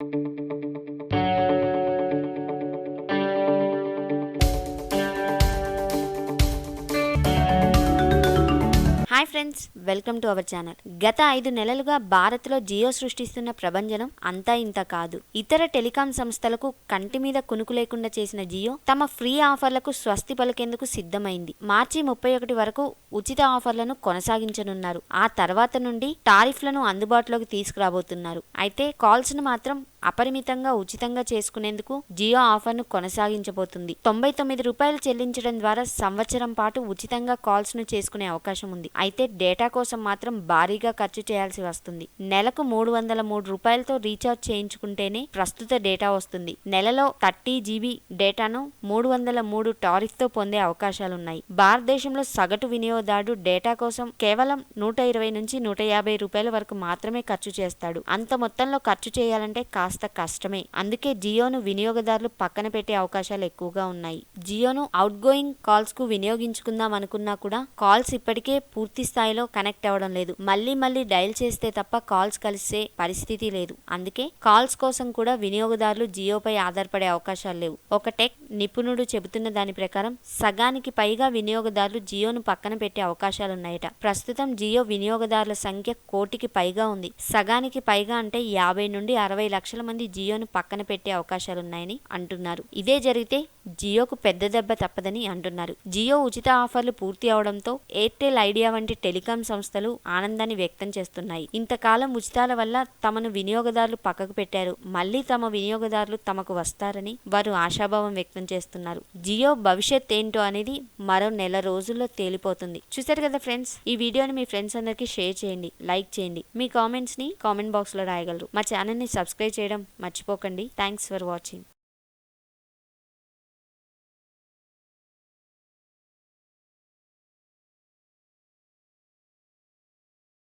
thank you. Hi friends welcome to our channel గత ఐదు నెలలుగా భారత్లో జియో సృష్టిస్తున్న ప్రభంజనం అంతా ఇంత కాదు. ఇతర టెలికాం సంస్థలకు కంటి మీద కునుకు లేకుండా చేసిన జియో తమ ఫ్రీ ఆఫర్లకు స్వస్తి పలికేందుకు సిద్ధమైంది. మార్చి ముప్పై ఒకటి వరకు ఉచిత ఆఫర్లను కొనసాగించనున్నారు. ఆ తర్వాత నుండి టారిఫ్లను అందుబాటులోకి తీసుకురాబోతున్నారు. అయితే కాల్స్ను మాత్రం అపరిమితంగా ఉచితంగా చేసుకునేందుకు జియో ఆఫర్ను కొనసాగించబోతుంది. తొంభై తొమ్మిది రూపాయలు చెల్లించడం ద్వారా సంవత్సరం పాటు ఉచితంగా కాల్స్ను చేసుకునే అవకాశం ఉంది. అయితే డేటా కోసం మాత్రం భారీగా ఖర్చు చేయాల్సి వస్తుంది. నెలకు మూడు వందల మూడు రూపాయలతో రీఛార్జ్ చేయించుకుంటేనే ప్రస్తుత డేటా వస్తుంది. నెలలో థర్టీ జీబీ డేటాను మూడు వందల మూడు టారిఫ్తో పొందే అవకాశాలున్నాయి. భారతదేశంలో సగటు వినియోగదారుడు డేటా కోసం కేవలం నూట ఇరవై నుంచి నూట యాభై రూపాయల వరకు మాత్రమే ఖర్చు చేస్తాడు. అంత మొత్తంలో ఖర్చు చేయాలంటే కాస్త కష్టమే. అందుకే జియోను వినియోగదారులు పక్కన పెట్టే అవకాశాలు ఎక్కువగా ఉన్నాయి. జియోను అవుట్ గోయింగ్ కాల్స్కు వినియోగించుకుందాం అనుకున్నా కూడా కాల్స్ ఇప్పటికే పూర్తి స్థాయిలో కనెక్ట్ అవ్వడం లేదు. మళ్ళీ మళ్ళీ డయల్ చేస్తే తప్ప కాల్స్ కలిసే పరిస్థితి లేదు. అందుకే కాల్స్ కోసం కూడా వినియోగదారులు జియోపై ఆధారపడే అవకాశాలు లేవు. ఒక టెక్ నిపుణుడు చెబుతున్న దాని ప్రకారం సగానికి పైగా వినియోగదారులు జియోను పక్కన పెట్టే అవకాశాలున్నాయట. ప్రస్తుతం జియో వినియోగదారుల సంఖ్య కోటికి పైగా ఉంది. సగానికి పైగా అంటే యాభై నుండి అరవై లక్షల మంది జియోను పక్కన పెట్టే అవకాశాలున్నాయని అంటున్నారు. ఇదే జరిగితే జియోకు పెద్ద దెబ్బ తప్పదని అంటున్నారు. జియో ఉచిత ఆఫర్లు పూర్తి అవడంతో ఎయిర్టెల్ ఐడియా వంటి టెలికాం సంస్థలు ఆనందాన్ని వ్యక్తం చేస్తున్నాయి. ఇంతకాలం ఉచితాల వల్ల తమను వినియోగదారులు పక్కకు పెట్టారు. మళ్ళీ తమ వినియోగదారులు తమకు వస్తారని వారు ఆశాభావం వ్యక్తం చేస్తున్నారు. జియో భవిష్యత్ ఏంటో అనేది మరో నెల రోజుల్లో తేలిపోతుంది. చూసారు కదా ఫ్రెండ్స్? ఈ వీడియోని మీ ఫ్రెండ్స్ అందరికీ షేర్ చేయండి లైక్ చేయండి. మీ కామెంట్స్ని కామెంట్ బాక్స్లో రాయగలరు. మా ఛానల్ని సబ్స్క్రైబ్ చేయడం మర్చిపోకండి. Thanks for watching.